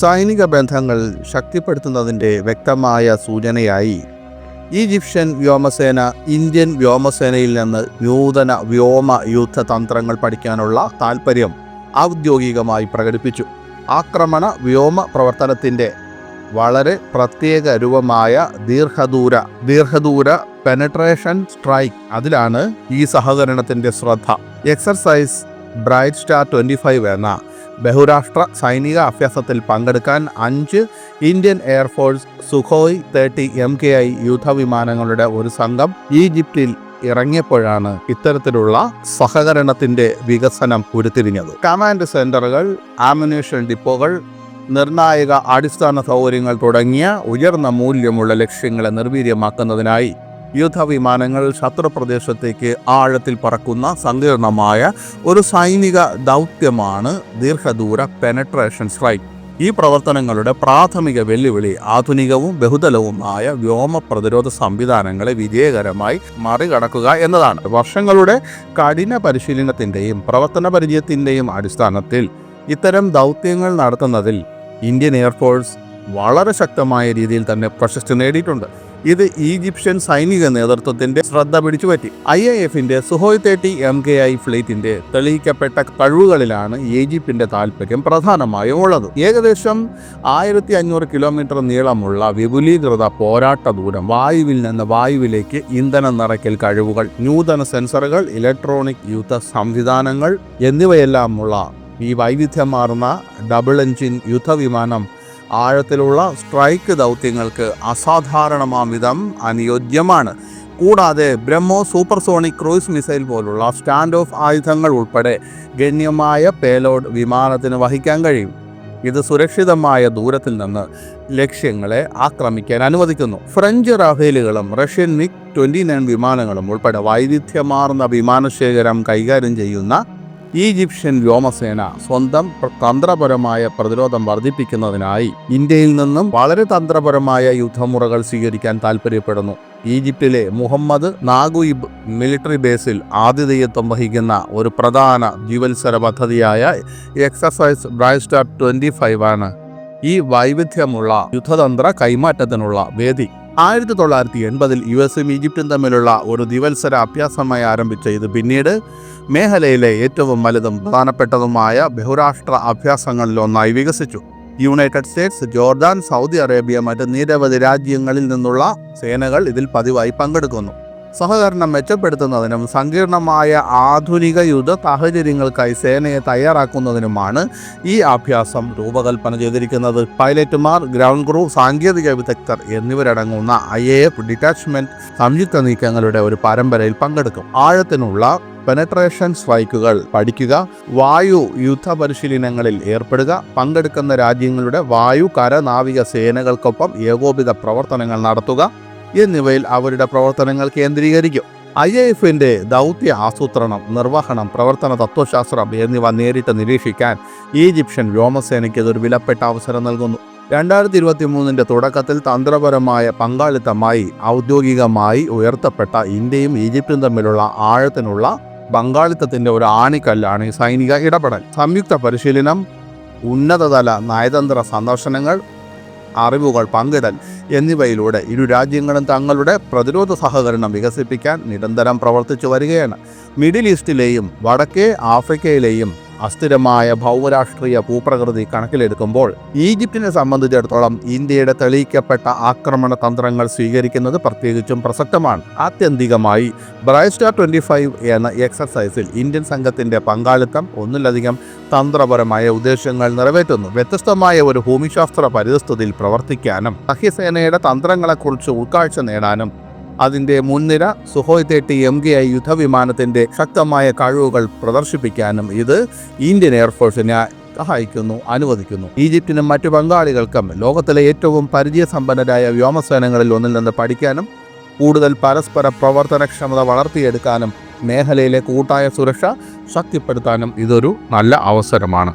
സൈനിക ബന്ധങ്ങൾ ശക്തിപ്പെടുത്തുന്നതിന്റെ വ്യക്തമായ സൂചനയായി ഈജിപ്ഷ്യൻ വ്യോമസേന ഇന്ത്യൻ വ്യോമസേനയിൽ നിന്ന് നൂതന വ്യോമ യുദ്ധ തന്ത്രങ്ങൾ പഠിക്കാനുള്ള താൽപ്പര്യം ഔദ്യോഗികമായി പ്രകടിപ്പിച്ചു. ആക്രമണ വ്യോമ പ്രവർത്തനത്തിന്റെ വളരെ പ്രത്യേക രൂപമായ ദീർഘദൂര ദീർഘദൂര പെനട്രേഷൻ സ്ട്രൈക്ക് അതിലാണ് ഈ സഹകരണത്തിന്റെ ശ്രദ്ധ. Exercise bright star twenty five എന്ന ബഹുരാഷ്ട്ര സൈനിക അഭ്യാസത്തിൽ പങ്കെടുക്കാൻ അഞ്ച് Indian air force Sukhoi thirty M K I യുദ്ധവിമാനങ്ങളുടെ ഒരു സംഘം ഈജിപ്തിൽ ഇറങ്ങിയപ്പോഴാണ് ഇത്തരത്തിലുള്ള സഹകരണത്തിന്റെ വികസനം ഉരുത്തിരിഞ്ഞത്. കമാൻഡ് സെന്ററുകൾ ആമിനേഷൻ ഡിപ്പോകൾ നിർണായക അടിസ്ഥാന സൗകര്യങ്ങൾ തുടങ്ങിയ ഉയർന്ന മൂല്യമുള്ള ലക്ഷ്യങ്ങളെ നിർവീര്യമാക്കുന്നതിനായി യുദ്ധവിമാനങ്ങൾ ശത്രുപ്രദേശത്തേക്ക് ആഴത്തിൽ പറക്കുന്ന സങ്കീർണമായ ഒരു സൈനിക ദൗത്യമാണ് ദീർഘദൂര പെനട്രേഷൻ സ്ട്രൈക്ക് ഈ പ്രവർത്തനങ്ങളുടെ പ്രാഥമിക വെല്ലുവിളി ആധുനികവും ബഹുതലവുമായ വ്യോമ പ്രതിരോധ സംവിധാനങ്ങളെ വിജയകരമായി മറികടക്കുക എന്നതാണ്. വർഷങ്ങളുടെ കഠിന പരിശീലനത്തിന്റെയും പ്രവർത്തന പരിചയത്തിന്റെയും അടിസ്ഥാനത്തിൽ ഇത്തരം ദൗത്യങ്ങൾ നടത്തുന്നതിൽ ഇന്ത്യൻ എയർഫോഴ്സ് വളരെ ശക്തമായ രീതിയിൽ തന്നെ പ്രശസ്തി നേടിയിട്ടുണ്ട്. ഇത് ഈജിപ്ഷ്യൻ സൈനിക നേതൃത്വത്തിന്റെ ശ്രദ്ധ പിടിച്ചുപറ്റി. ഐ എ എഫിന്റെ Sukhoi thirty M K I ഫ്ലീറ്റിന്റെ തെളിയിക്കപ്പെട്ട കഴിവുകളിലാണ് ഈജിപ്തിന്റെ താല്പര്യം പ്രധാനമായും ഉള്ളത്. ഏകദേശം ആയിരത്തി അഞ്ഞൂറ് കിലോമീറ്റർ നീളമുള്ള വിപുലീകൃത പോരാട്ട ദൂരം വായുവിൽ നിന്ന് വായുവിലേക്ക് ഇന്ധനം നിറയ്ക്കൽ കഴിവുകൾ നൂതന സെൻസറുകൾ ഇലക്ട്രോണിക് യുദ്ധ സംവിധാനങ്ങൾ എന്നിവയെല്ലാമുള്ള ഈ വൈവിധ്യമാർന്ന ഡബിൾ എഞ്ചിൻ യുദ്ധവിമാനം ആഴത്തിലുള്ള സ്ട്രൈക്ക് ദൗത്യങ്ങൾക്ക് അസാധാരണമാം വിധം അനുയോജ്യമാണ്. കൂടാതെ ബ്രഹ്മോ സൂപ്പർസോണിക് ക്രൂയിസ് മിസൈൽ പോലുള്ള സ്റ്റാൻഡ് ഓഫ് ആയുധങ്ങൾ ഉൾപ്പെടെ ഗണ്യമായ പേലോഡ് വിമാനത്തിന് വഹിക്കാൻ കഴിയും. ഇത് സുരക്ഷിതമായ ദൂരത്തിൽ നിന്ന് ലക്ഷ്യങ്ങളെ ആക്രമിക്കാൻ അനുവദിക്കുന്നു. ഫ്രഞ്ച് റഫേലുകളും റഷ്യൻ മിഗ് ട്വന്റി നയൻ വിമാനങ്ങളും ഉൾപ്പെടെ വൈവിധ്യമാർന്ന വിമാനശേഖരം കൈകാര്യം ചെയ്യുന്ന ഈജിപ്ഷ്യൻ വ്യോമസേന സ്വന്തം പ്ര- തന്ത്രപരമായ പ്രതിരോധം വർദ്ധിപ്പിക്കുന്നതിനായി ഇന്ത്യയിൽ നിന്നും വളരെ തന്ത്രപരമായ യുദ്ധമുറകൾ സ്വീകരിക്കാൻ താൽപ്പര്യപ്പെടുന്നു. ഈജിപ്തിലെ മുഹമ്മദ് നാഗുയിബ് മിലിറ്ററി ബേസിൽ ആതിഥേയത്വം വഹിക്കുന്ന ഒരു പ്രധാന ജീവത്സര പദ്ധതിയായ എക്സസൈസ് ബ്രൈസ്റ്റാർ ട്വന്റി ഫൈവ് ആണ്. ഈ വൈവിധ്യമുള്ള യുദ്ധതന്ത്ര കൈമാറ്റത്തിനുള്ള വേദി. ആയിരത്തി തൊള്ളായിരത്തി എൺപതിൽ യു എസും ഈജിപ്തും തമ്മിലുള്ള ഒരു ദിവത്സര അഭ്യാസമായി ആരംഭിച്ച ഇത് പിന്നീട് മേഖലയിലെ ഏറ്റവും വലുതും പ്രധാനപ്പെട്ടതുമായ ബഹുരാഷ്ട്ര അഭ്യാസങ്ങളിലൊന്നായി വികസിച്ചു. United States Jordan Saudi Arabia മറ്റ് നിരവധി രാജ്യങ്ങളിൽ നിന്നുള്ള സേനകൾ ഇതിൽ പതിവായി പങ്കെടുക്കുന്നു. സഹകരണം മെച്ചപ്പെടുത്തുന്നതിനും സങ്കീർണമായ ആധുനിക യുദ്ധ സാഹചര്യങ്ങൾക്കായി സേനയെ തയ്യാറാക്കുന്നതിനുമാണ് ഈ അഭ്യാസം രൂപകൽപ്പന ചെയ്തിരിക്കുന്നത്. പൈലറ്റുമാർ ഗ്രൗണ്ട് ക്രൂ സാങ്കേതിക വിദഗ്ധർ എന്നിവരടങ്ങുന്ന ഐ എ എഫ് ഡിറ്റാച്ച്മെന്റ് സംയുക്ത നീക്കങ്ങളുടെ ഒരു പരമ്പരയിൽ പങ്കെടുക്കും. ആഴത്തിനുള്ള പെനട്രേഷൻ സ്ട്രൈക്കുകൾ പഠിക്കുക വായു യുദ്ധ പരിശീലനങ്ങളിൽ ഏർപ്പെടുക പങ്കെടുക്കുന്ന രാജ്യങ്ങളുടെ വായു കര നാവിക സേനകൾക്കൊപ്പം ഏകോപിത പ്രവർത്തനങ്ങൾ നടത്തുക എന്നിവയിൽ അവരുടെ പ്രവർത്തനങ്ങൾ കേന്ദ്രീകരിക്കും. ഐ എഫിന്റെ ദൗത്യ ആസൂത്രണം നിർവഹണം പ്രവർത്തന തത്വശാസ്ത്രം എന്നിവ നേരിട്ട് നിരീക്ഷിക്കാൻ ഈജിപ്ഷ്യൻ വ്യോമസേനയ്ക്ക് ഇതൊരു വിലപ്പെട്ട അവസരം നൽകുന്നു. രണ്ടായിരത്തി ഇരുപത്തി മൂന്നിന്റെ തുടക്കത്തിൽ തന്ത്രപരമായ പങ്കാളിത്തമായി ഔദ്യോഗികമായി ഉയർത്തപ്പെട്ട ഇന്ത്യയും ഈജിപ്തും തമ്മിലുള്ള ആഴത്തിനുള്ള പങ്കാളിത്തത്തിന്റെ ഒരു ആണിക്കല്ലാണ് ഈ സൈനിക ഇടപെടൽ. സംയുക്ത പരിശീലനം ഉന്നതതല നയതന്ത്ര സന്ദർശനങ്ങൾ അറിവുകൾ പങ്കിടൽ എന്നിവയിലൂടെ ഇരു രാജ്യങ്ങളും തങ്ങളുടെ പ്രതിരോധ സഹകരണം വികസിപ്പിക്കാൻ നിരന്തരം പ്രവർത്തിച്ചു വരികയാണ്. മിഡിൽ ഈസ്റ്റിലെയും വടക്കേ ആഫ്രിക്കയിലെയും അസ്ഥിരമായ ഭൗമരാഷ്ട്രീയ ഭൂപ്രകൃതി കണക്കിലെടുക്കുമ്പോൾ ഈജിപ്തിനെ സംബന്ധിച്ചിടത്തോളം ഇന്ത്യയുടെ തെളിയിക്കപ്പെട്ട ആക്രമണ തന്ത്രങ്ങൾ സ്വീകരിക്കുന്നത് പ്രത്യേകിച്ചും പ്രസക്തമാണ്. ആത്യന്തികമായി ബ്രൈസ്റ്റാർ ട്വന്റി ഫൈവ് എന്ന എക്സസൈസിൽ ഇന്ത്യൻ സംഘത്തിന്റെ പങ്കാളിത്തം ഒന്നിലധികം തന്ത്രപരമായ ഉദ്ദേശങ്ങൾ നിറവേറ്റുന്നു. വ്യത്യസ്തമായ ഒരു ഭൂമിശാസ്ത്ര പരിതസ്ഥിതിയിൽ പ്രവർത്തിക്കാനും സഹ്യസേനയുടെ തന്ത്രങ്ങളെക്കുറിച്ച് ഉൾക്കാഴ്ച നേടാനും അതിന്റെ മുൻനിര സുഹോയ് തേട്ടി എം കെ ഐ യുദ്ധവിമാനത്തിന്റെ ശക്തമായ കഴിവുകൾ പ്രദർശിപ്പിക്കാനും ഇത് ഇന്ത്യൻ എയർഫോഴ്സിനെ സഹായിക്കുന്നു അനുവദിക്കുന്നു. ഈജിപ്തിനും മറ്റു പങ്കാളികൾക്കും ലോകത്തിലെ ഏറ്റവും പരിചയസമ്പന്നരായ വ്യോമസേനകളിൽ ഒന്നിൽ നിന്ന് പഠിക്കാനും കൂടുതൽ പരസ്പര പ്രവർത്തനക്ഷമത വളർത്തിയെടുക്കാനും മേഖലയിലെ കൂട്ടായ സുരക്ഷ ശക്തിപ്പെടുത്താനും ഇതൊരു നല്ല അവസരമാണ്.